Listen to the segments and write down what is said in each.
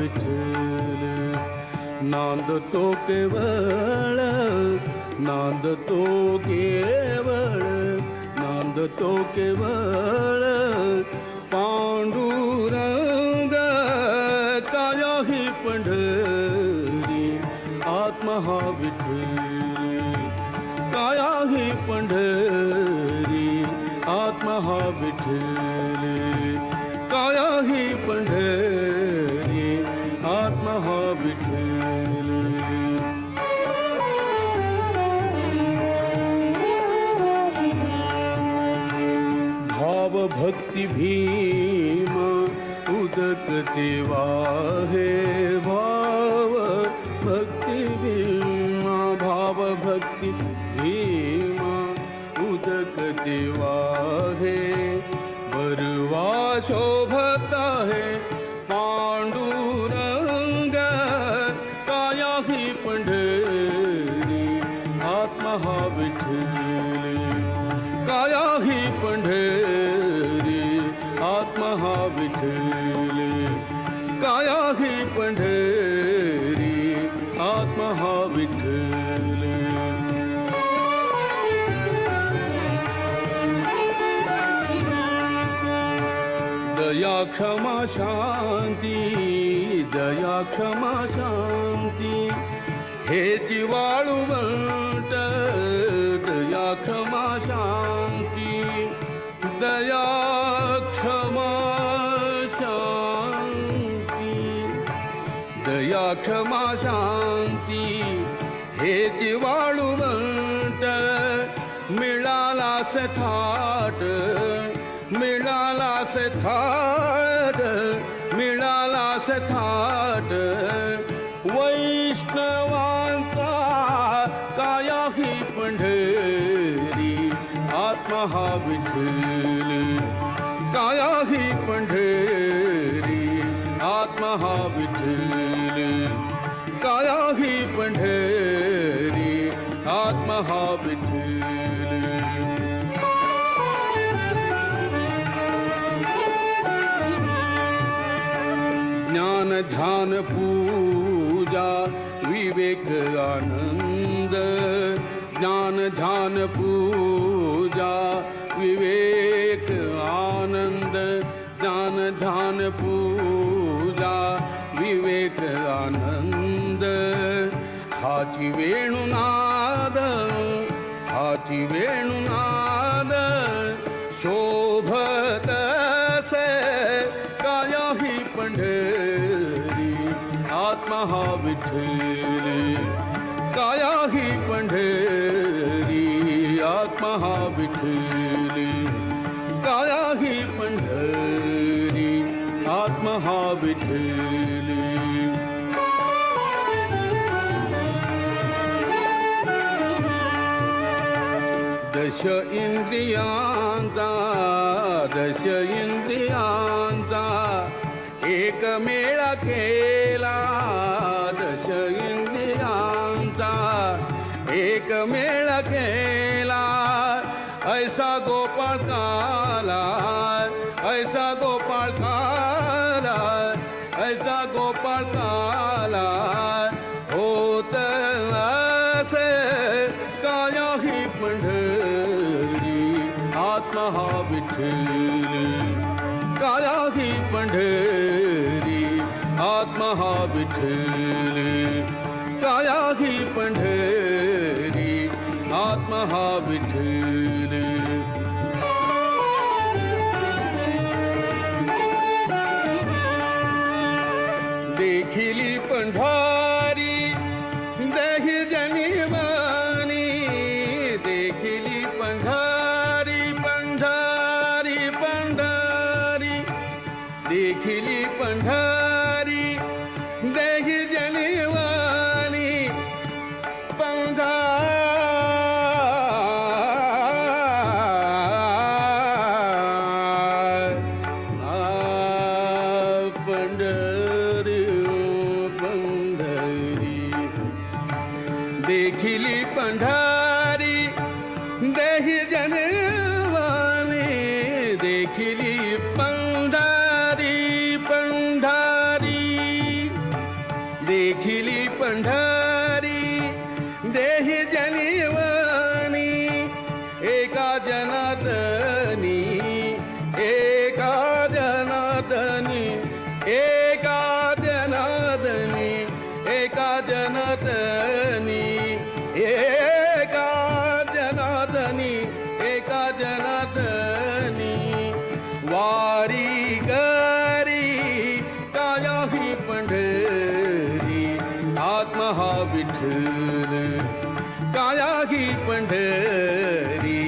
ਵਿਠਲ ਨੰਦ ਤੋ ਕੇਵਲ, ਨੰਦ ਤੋ ਕੇਵਲ, ਨੰਦ ਤੋ ਕੇਵਲ ਪਾਂਡੂਰੰਗ ਕਾਇਆ ਹੀ ਪੰਡਰੀ, ਆਤਮਾ ਵਿਠਲ ਕਾਇਆ ਹੀ ਪੰਡਰੀ, ਆਤਮਾ ਵਿਠਲ भक्ती भीम उदक तेवा हे भाव भक्ती भीम भाव भक्ती भीम उदक तेवा हे बरवा शोभत आत्मा हा विठ्ठल काया ही पंढरी आत्मा हा विठ्ठल दया क्षमा शांती दया क्षमा शांती हे जिवाळूवंट क्षमा शांती हे जिवाळूवंट मिळाला थाट मिळाला थाट मिळाला थाट. वैष्णवांचा काया ही पंढरी आत्मा हा विठ्ठल. काया ही पंढरी आत्मा हा विठ्ठल. ही पंढरी आत्मा हा विठ्ठल ज्ञान ध्यान पूजा विवेक आनंद ज्ञान ध्यान पूजा विवेक आनंद ज्ञान ध्यान पूजा विवेक आनंद ఆచి వేణునాద ఆచి వేణునాద శోభత కాయా హి పండేరి ఆత్మహా విఠేరి కాయా హి పండేరి ఆత్మహా విఠేరి కాయా హి పండేరి ఆత్మహా విఠేరి दश इंद्रियांचा दश इंद्रियांचा एक मेळा केला. दश इंद्रियांचा एक मेळा केला. ऐसा गोपाळ काला ऐसा गोपाळ काला ऐसा गोपाळ काला. होत असे काया ही पंढर ਮਹਾ ਵਿਠਲੀ ਕਾਇਆ ਹੀ ਪੰਢੇਰੀ, ਆਤਮਾ ਵਿਠਲੀ ਕਾਇਆ ਹੀ ਪੰਢੇਰੀ, ਆਤਮਾ ਵਿਠਲੀ ਦੇਖੀ ਲਈ ਪੰਢਾ पंढारी देही विठ्ठल काया ही पंढरी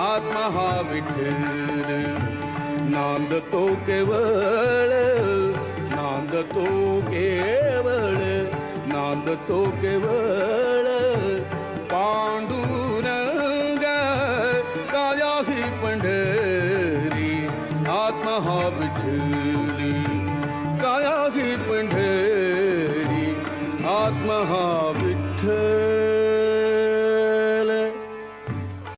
आत्मा हा विठ्ठल नांद तो केवळ नांद तो केवळ नांद तो केवळ पांडुरंग काया ही पंढरी आत्मा हा विठ्ठली